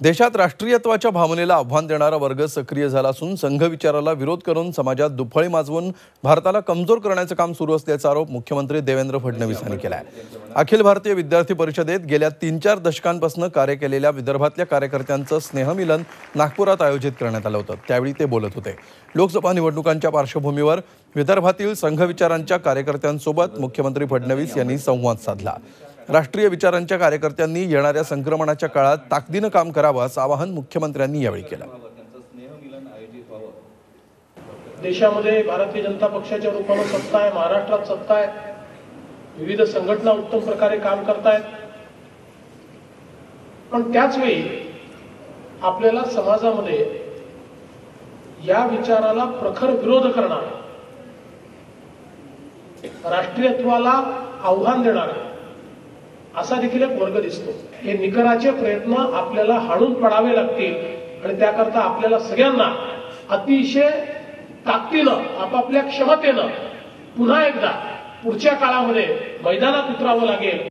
देशात राष्ट्रीयत्वाच्या भावनेला आव्हान देणारा वर्ग सक्रिय झाला असून संघ विचाराला विरोध करून समाजात दुफळी माजवून भारताला कमजोर करण्याचं काम सुरू असल्याचा आरोप मुख्यमंत्री देवेंद्र फडणवीस यांनी केला आहे अखिल भारतीय विद्यार्थी परिषदेत गेल्या तीन चार दशकांपासून कार्य केलेल्या विदर्भातल्या कार्यकर्त्यांचं स्नेहमिलन नागपुरात आयोजित करण्यात आलं होतं. त्यावेळी ते बोलत होते. लोकसभा निवडणुकांच्या पार्श्वभूमीवर विदर्भातील संघ विचारांच्या कार्यकर्त्यांसोबत मुख्यमंत्री फडणवीस यांनी संवाद साधला. राष्ट्रीय विचारांच्या कार्यकर्त्यांनी येणाऱ्या संक्रमणाच्या काळात ताकदीनं काम करावं असं आवाहन मुख्यमंत्र्यांनी यावेळी केलं. देशामध्ये भारतीय जनता पक्षाच्या रूपानं सत्ता आहे महाराष्ट्रात सत्ता आहे. विविध संघटना उत्तम प्रकारे काम करतायत. पण त्याच वेळी आपल्याला समाजामध्ये या विचाराला प्रखर विरोध करणार राष्ट्रीयत्वाला आव्हान देणार असा देखील एक वर्ग दिसतो. हे निकराचे प्रयत्न आपल्याला हाणून पडावे लागतील आणि त्याकरता आपल्याला सगळ्यांना अतिशय ताकदीनं आपापल्या क्षमतेनं पुन्हा एकदा पुढच्या काळामध्ये मैदानात उतरावं लागेल.